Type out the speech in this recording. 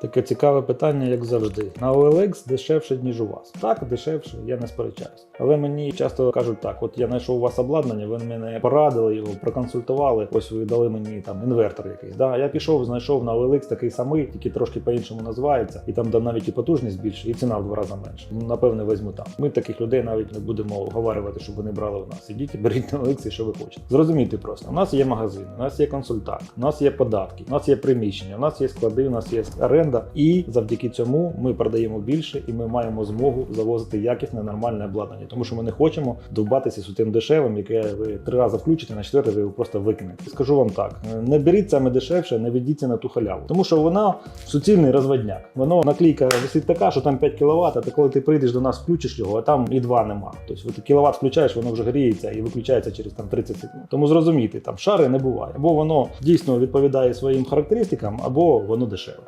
Таке цікаве питання, як завжди. На OLX дешевше, ніж у вас. Так, дешевше, я не сперечаюсь. Але мені часто кажуть так: от я знайшов у вас обладнання, ви мене порадили його, проконсультували. Ось ви дали мені там інвертор якийсь. Да, я пішов, знайшов на OLX такий самий, тільки трошки по-іншому називається, і там да, навіть і потужність більше, і ціна в два рази менше. Ну, Напевне, візьму там. Ми таких людей навіть не будемо оговарювати, щоб вони брали у нас. Ідіть, беріть на OLX, що ви хочете. Зрозумійте просто: у нас є магазин, у нас є консультант, у нас є податки, у нас є приміщення, у нас є склади, у нас є оренда, і завдяки цьому ми продаємо більше, і ми маємо змогу завозити якісне нормальне обладнання, тому що ми не хочемо довбатися з тим дешевим, яке ви три рази включите, на четверте ви його просто викинете. Скажу вам так: не беріть саме дешевше, не ведіться на ту халяву, тому що вона суцільний розводняк. Воно наклейка висить така, що там 5 кВт, а ти коли ти прийдеш до нас, включиш його, а там і 2 нема. Тобто кіловат включаєш, воно вже гріється і виключається через там 30 секунд. Тому зрозумійте, там шари не буває. Або воно дійсно відповідає своїм характеристикам, або воно дешеве.